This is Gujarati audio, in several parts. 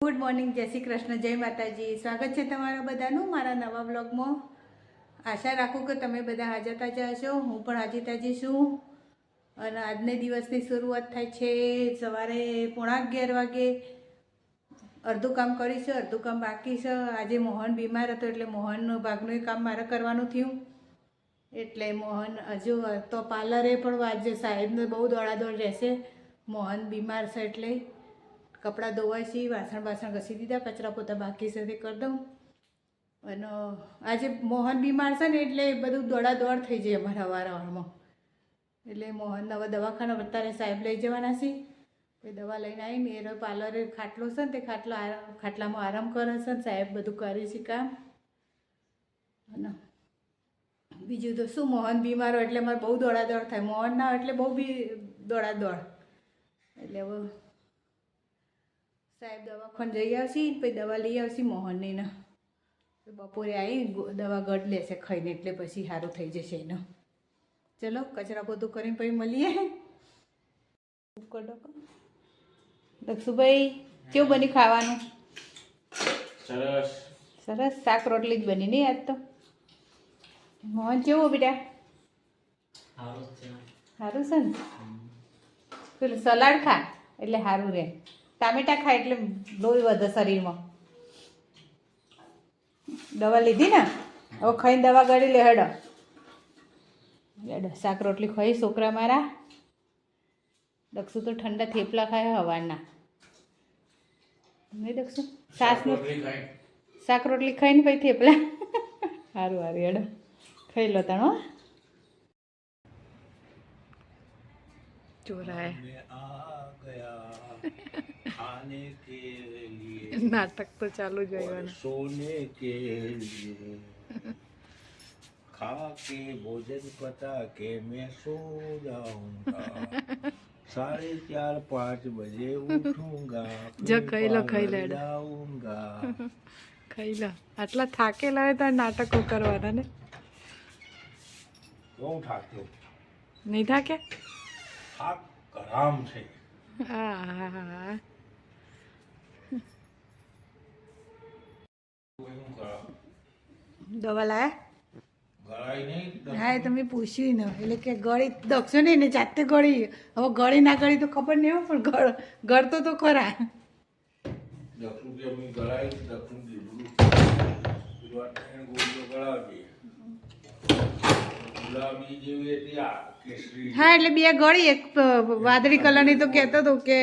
ગુડ મોર્નિંગ જય શ્રી કૃષ્ણ, જય માતાજી. સ્વાગત છે તમારા બધાનું મારા નવા બ્લોગમાં આશા રાખું કે તમે બધા હાજર તાજા હશો. હું પણ હાજર તાજી છું. અને આજને દિવસની શરૂઆત થાય છે સવારે પોણા અગિયાર વાગે. અડધું કામ કરીશું અડધું કામ બાકી છે. આજે મોહન બીમાર હતો એટલે મોહનનું ભાગનું કામ મારે કરવાનું થયું. એટલે મોહન હજુ તો પાર્લરે પણ આજે સાહેબને બહુ દોડાદોડ રહેશે. મોહન બીમાર છે એટલે કપડાં ધોવાય છે વાસણ બાસણ ઘસી દીધા, કચરા પોતા બાકી સાથે કરી દઉં. અને આજે મોહન બીમાર છે ને એટલે બધું દોડાદોડ થઈ જાય અમારા વારાવારમાં. એટલે મોહન હવે દવાખાના અત્યારે સાહેબ લઈ જવાના છે. પછી દવા લઈને આવીને એનો પાર્લરે ખાટલો છે ને તે ખાટલો ખાટલામાં આરામ કરે છે ને સાહેબ બધું કરે છે કામ. અને બીજું તો શું, મોહન બીમાર હોય એટલે મારે બહુ દોડાદોડ થાય. મોહન ના એટલે બહુ બી દોડાદોડ. એટલે હવે સાહેબ દવાખાને જઈ આવશે? પછી દવા લઈ આવશે મોહનને ને. બપોરે આવી દવા ગઢ લેશે ખાઈને એટલે પછી સારું થઈ જશે એનો. ચલો કચરા બધું કરીને પછી મળીએ. દક્ષુભાઈ કેવું બની ખાવાનું? સરસ. સરસ? શાક રોટલી જ બની નહીં આજ તો? મોહન કેવું બેટા? સારું છે. સારું છે ને? પેલું સલાડ ખા એટલે સારું રહે ટામેટા ખાય એટલે લોહી વધે શરીરમાં. દવા લીધી ને? હવે ખાઈને દવા ગળી લે હેડો. હેડો શાક રોટલી ખાઈ છોકરા મારા. દક્ષુ તો ઠંડા થેપલા ખાય હવાના નહીં દક્ષુ? સાસનું શાક રોટલી ખાઈને પછી થેપલા. સારું સારું હેડો. ખાઈ લો તણો ચોરાય खाने के लिए નાટક તો ચાલુ જ और सोने के लिए खा के भोजन पता के मैं सो जाऊंगा साढ़े चार पाँच बजे उठूंगा જો फिर ખાઈ લો, ખાઈ લો, पार्लर એડો. जाऊंगा ખાઈ લો આટલા થાકેલા હોય તો નાટકો કરવાના ને क्यों ठाके નહીં થાકે થાક કરામ છે હા હા હા દવા લાયા હા એ તમે પૂછ્યું ને. એટલે કે ગળી દક્ષો નહીં ને જાતે ગળી. હવે ગળી ના ગળી તો ખબર નહીં હોય પણ ગળ ગળતો તો ખરા. હા એટલે બે ગળી એક વાદળી કલરની તો કહેતો હતો કે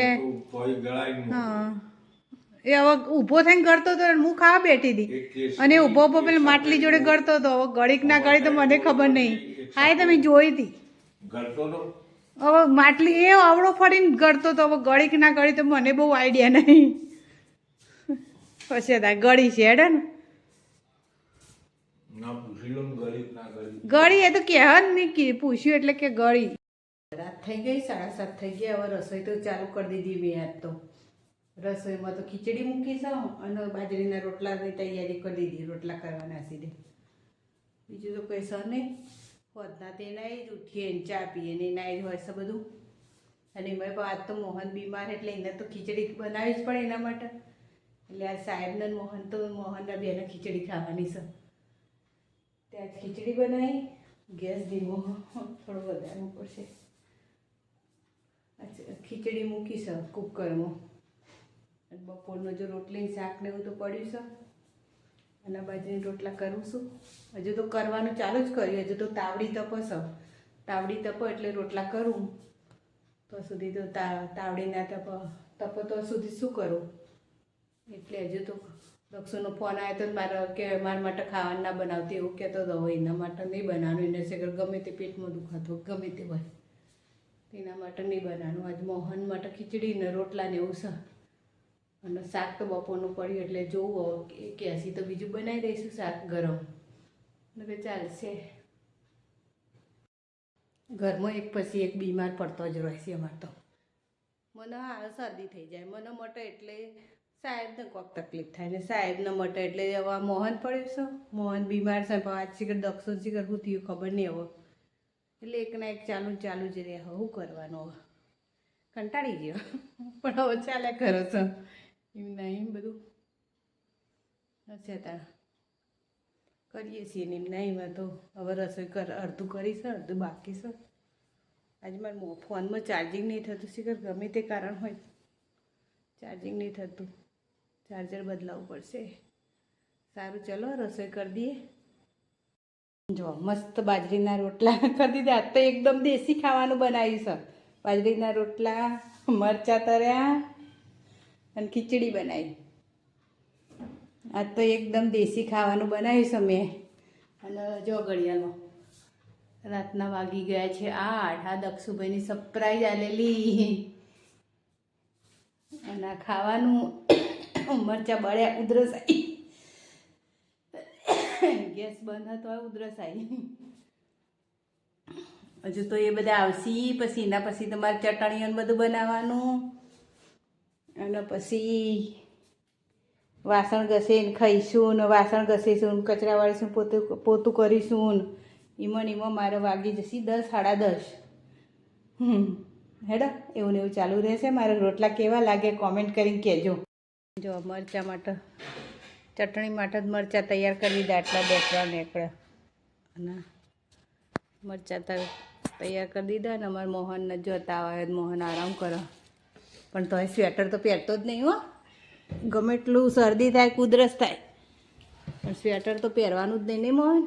હા. એ હવે ઊભો થઈને ગળતો હતો અને હું ખાવા બેઠી હતી. અને ઊભો ઊભો પેલી માટલી જોડે ગળતો હતો. હવે ગળીક ના ગળી તો મને ખબર નહીં. હા એ તમે જોઈ હતી. હવે માટલી એ આવડો ફરીને ગળતો હતો. હવે ગળીક ના ગળી તો મને બહુ આઈડિયા નહીં. પછી હતા ગળી છે હેડે ને. ગળી. એ તો કહેવા જ નહીં પૂછ્યું એટલે કે ગળી. રાત થઈ ગઈ સાડા સાત થઈ ગયા. હવે રસોઈ તો ચાલુ કરી દીધી મેં આજ તો. રસોઈમાં તો ખીચડી મૂકી જાઉં અને બાજરીના રોટલાની તૈયારી કરી દીધી રોટલા કરવાના સીધે. બીજું તો કંઈ સર નહીં. હોદના તે નાઈ જ ઉઠીએ ને ચા પીએ ને નાઈ જ હોય છે બધું. અને એમાં આજ તો મોહન બીમાર એટલે એને તો ખીચડી બનાવી જ પડે એના માટે. એટલે આ સાહેબને મોહન તો મોહનના બેને ખીચડી ખાવાની છે. ત્યાં જ ખીચડી બનાવી. ગેસ ધીમો થોડો વધારવો પડશે. અચ્છા, ખીચડી મૂકી છે કુકરમાં. બપોરનો જો રોટલી શાક ને એવું તો પડ્યું છે. અને બાજરીના રોટલા કરું છું. હજુ તો કરવાનું ચાલુ જ કર્યું. હજુ તો તાવડી તપો છે તાવડી તપો એટલે રોટલા કરું. તો સુધી તો તા તાવડીના તપ, તપો તો સુધી શું કરું? એટલે હજુ તો દક્ષુનો ફોન આવ્યો તો મારે કે મારા માટે ખાવાનું ના બનાવતી એવું કહેતો હતો હોય. એના માટે નહીં બનાવવાનું. એને શેખર ગમે તે પેટમાં દુખાતું ગમે તે હોય. એના માટે નહીં બનાવવાનું. આજ મોહન માટે ખીચડી ને રોટલા ને એવું છે. અને શાક તો બપોરનું પડ્યું એટલે જોવું હવે કે ક્યાંસી તો બીજું બનાવી દઈશું શાક ગરમ. એટલે ચાલશે. ઘરમાં એક પછી એક બીમાર પડતો જ રહે છે અમારે તો. મને હા શરદી થઈ જાય. મને મટે એટલે સાહેબને કોક તકલીફ થાય. ને સાહેબને મટે એટલે હવે આ મોહન પડ્યો છે. મોહન બીમાર છે. આજ શીખર દક્ષો શીખર શું થયું ખબર નહીં હવે. એટલે એકના એક ચાલુ ચાલુ જ રહે. શું કરવાનું કંટાળી ગયો. પણ હવે ચાલે કરો છો. એમ નહીં બધું હશે કરીએ છીએ ને એમ નહીં તો. હવે રસોઈ કર, અડધું કરીશ, અડધું બાકી છે. આજે મારે ફોનમાં ચાર્જિંગ નહીં થતું શીખર ગમે તે કારણ હોય. ચાર્જિંગ નહીં થતું. ચાર્જર બદલાવવું પડશે. સારું, ચલો, રસોઈ કરી દઈએ. જો, મસ્ત બાજરીના રોટલા કરી દીધા. તો એકદમ દેશી ખાવાનું બનાવ્યું છે. બાજરીના રોટલા, મરચાં તર્યા અને ખીચડી બનાવી. આજ તો એકદમ દેશી ખાવાનું બનાવ્યું છે મેં. અને જો ઘડિયાળમાં રાતના વાગી ગયા છે આઠ. આ દક્ષુભાઈની સરપ્રાઈઝ આલેલી. અને આ ખાવાનું મરચાં બળ્યા ઉધરસ આવી ગેસ બંધ હતો ઉધરસ આવી હજુ તો એ બધા આવશે, પછી એના પછી તમારે ચટણીઓને બધું બનાવવાનું. અને પછી વાસણ ઘસીને ખાઈશું ને વાસણ ઘસીશું કચરા વાળીશું પોતું પોતું કરીશું એમાં એમાં મારે વાગી જશે દસ, સાડા દસ. હમ. હેડો, એવું ને એવું ચાલુ રહેશે. મારે રોટલા કેવા લાગે કોમેન્ટ કરીને કહેજો. જો મરચાં માટે, ચટણી માટે જ મરચાં તૈયાર કરી દીધા આટલા બે, ત્રણ એકડા. અને મરચાં તૈયાર કરી દીધા ને અમારા મોહનને જોતા આવે મોહન આરામ કરો. પણ તોય સ્વેટર તો પહેરતો જ નહીં હો. ગમે એટલું શરદી થાય કુદરસ થાય. પણ સ્વેટર તો પહેરવાનું જ નહીં ને મોહન.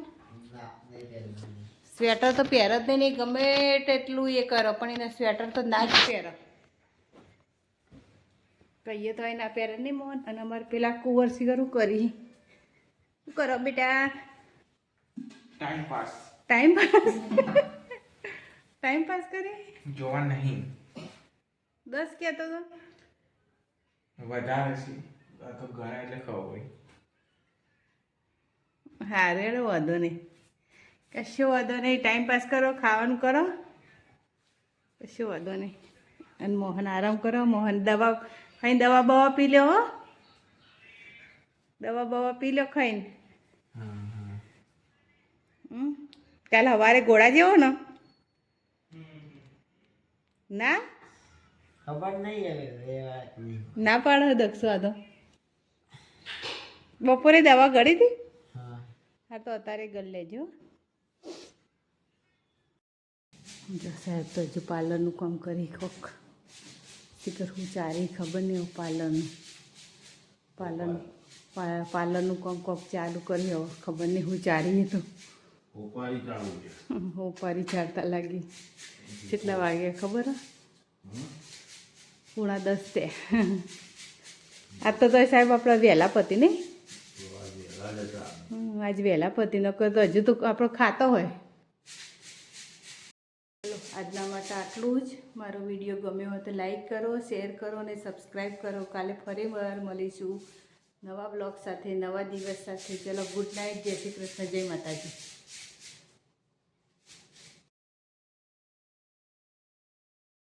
સ્વેટર તો પહેર જ નહીં નહીં ગમે તેટલું એ કરો પણ એને સ્વેટર તો ના જ પહેરો. કહીએ તો એના પહેરે નહીં મોહન અને અમારે પેલા કુંવર સિગરું કરી. શું કરો બેટા? Time pass time pass time pass કરી? જોવા નહીં. દસ કહેતો તો વધારે છે. આ તો ઘણા એટલે ખબર હોય. હારે રે વાંધો નહીં. કશો વાંધો નહીં. ટાઈમ પાસ કરો ખાવાનું કરો. કશો વાંધો નહીં. અને મોહન આરામ કરો. મોહન દવા ખાઈને દવા બવા પી લો હો. દવા બવા પી લો ખાઈને. કાલ સવારે ગોળા જેવો ને? ના? ખબર નહીં હવે એ વાતની ના પાડો દક્ષો આ તો. બપોરે દવા ગળી હતી? હા. હા તો અત્યારે ગળી લેજો. જો સાહેબ તો હજુ પાર્લરનું કામ કરી કોક. શીખર હું ચારે ખબર નહીં પાર્લરનું. પાર્લર પા- પાર્લરનું કામ કોક ચાલુ કરી હવે ખબર નહીં હું ચારી તો. હોપારી ચાલતા લાગી. કેટલા વાગે ખબર હે? પૂણા દસ તે આ તો તોય સાહેબ આપણા વહેલા પતિ નહીં આજ વહેલા પતિ, નકર તો હજુ તો આપણો ખાતો હોય. આજના માટે આટલું જ. મારો વીડિયો ગમ્યો હોય તો લાઈક કરો, શેર કરો અને સબસ્ક્રાઈબ કરો. કાલે ફરી વાર મળીશું નવા બ્લોગ સાથે, નવા દિવસ સાથે. ચલો, ગુડ નાઇટ જય શ્રી કૃષ્ણ. જય માતાજી.